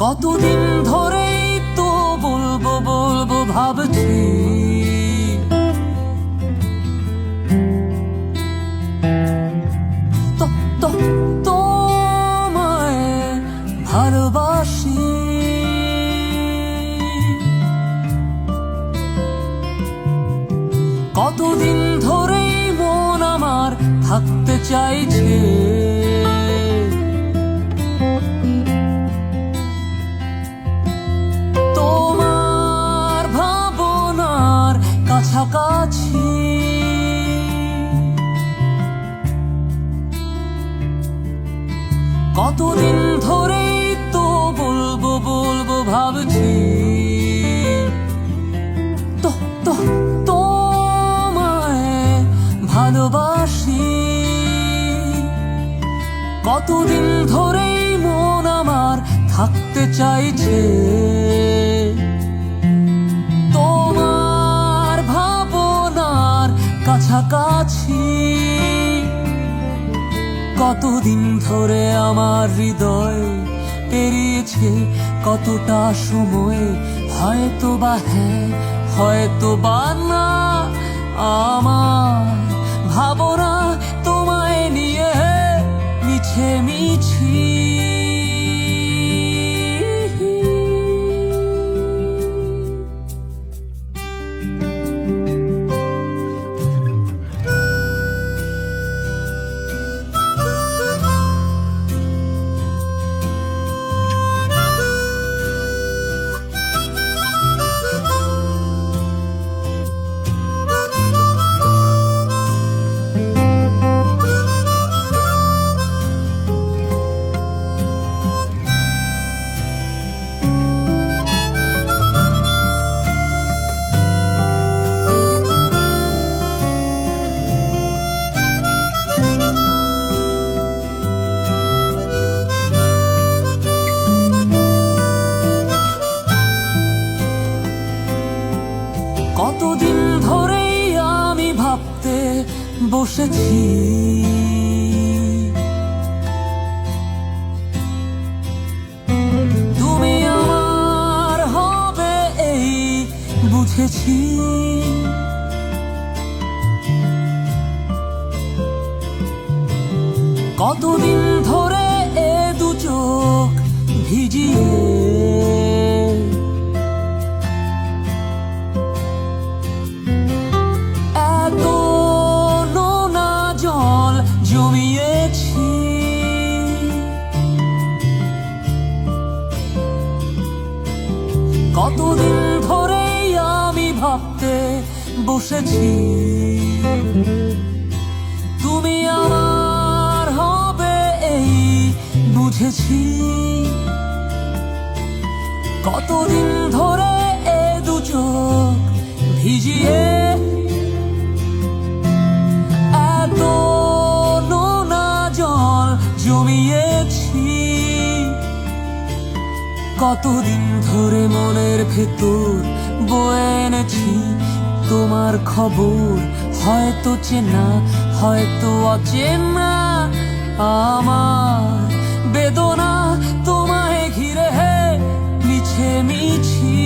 কতদিন ধরেই তো বলব বলব ভাবছি। তোমায় কতদিন ধরেই মন আমার থাকতে চাইছে। কাছাকাছি কতদিন ধরেই তো বলব বলব ভাবছি। তো তো তোমায় ভালোবাসি। কতদিন ধরেই মন আমার থাকতে চাইছে। কাছাকাছি কতদিন ধরে আমার হৃদয় পেরিয়েছে, কতটা সময় হয়তো বা হ্যাঁ হয়তো বা না, আমার বসেছি। তুমি আমার হবে এই বুঝেছি। কতদিন ধরে এ দু চোখ ভিজিয়ে কতদিন ধরেই আমি ভাবতে বসেছি। তুমি আমার হবে এই বুঝেছি। কতদিন ধরে এ দু চোখ ভিজিয়ে এত নোনা জল জমিয়েছি। কতদিন ধরে চোখে তোর বয়ে এনেছি। তোমার খবর হয়তো চেনা, হয়তো অচেনা। আমার বেদনা তোমায় ঘিরে হে মিছে মিছি।